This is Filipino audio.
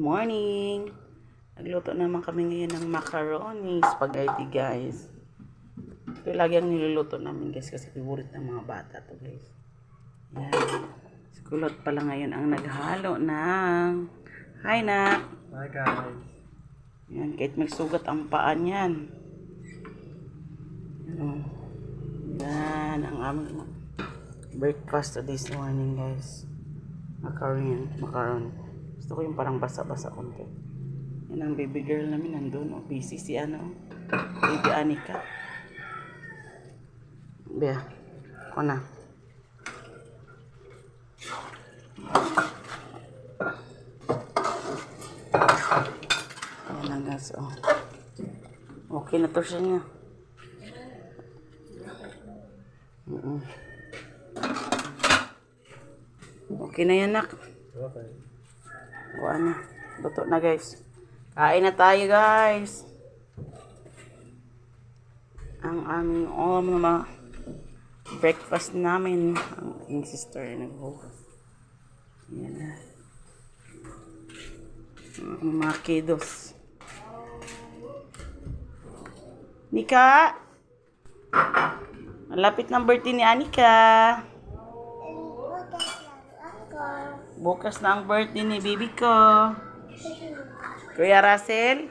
morning! Nagluto naman kami ngayon ng macaroni, spaghetti guys. Ito lagi ang niluluto namin guys kasi favorite ng mga bata to guys. Yan. Si Kulot pala ngayon ang naghalo ng... Hi nak! Hi guys. Yan, kahit magsugat ang paa niyan. Yan. Yan, ang aming breakfast this morning guys. Macaroni, macaroni. Gusto ko yung parang basa-basa konti. Yan ang baby girl namin nandun. Oh, busy si ano. Baby Anika. Bea, ako na. Ayan ang gas, oh. Okay na to siya niya. Mm-mm. Okay na yan, nak. Okay. Kuha na. Luto na, guys. Kain na tayo, guys. Ang aming, oh, mga breakfast namin. Ang aking sister nag-host. Yan na. Ang mga kiddos. Nika! Malapit ng birthday ni Anika. Bukas na ang birthday ni baby ko. Kuya Russell?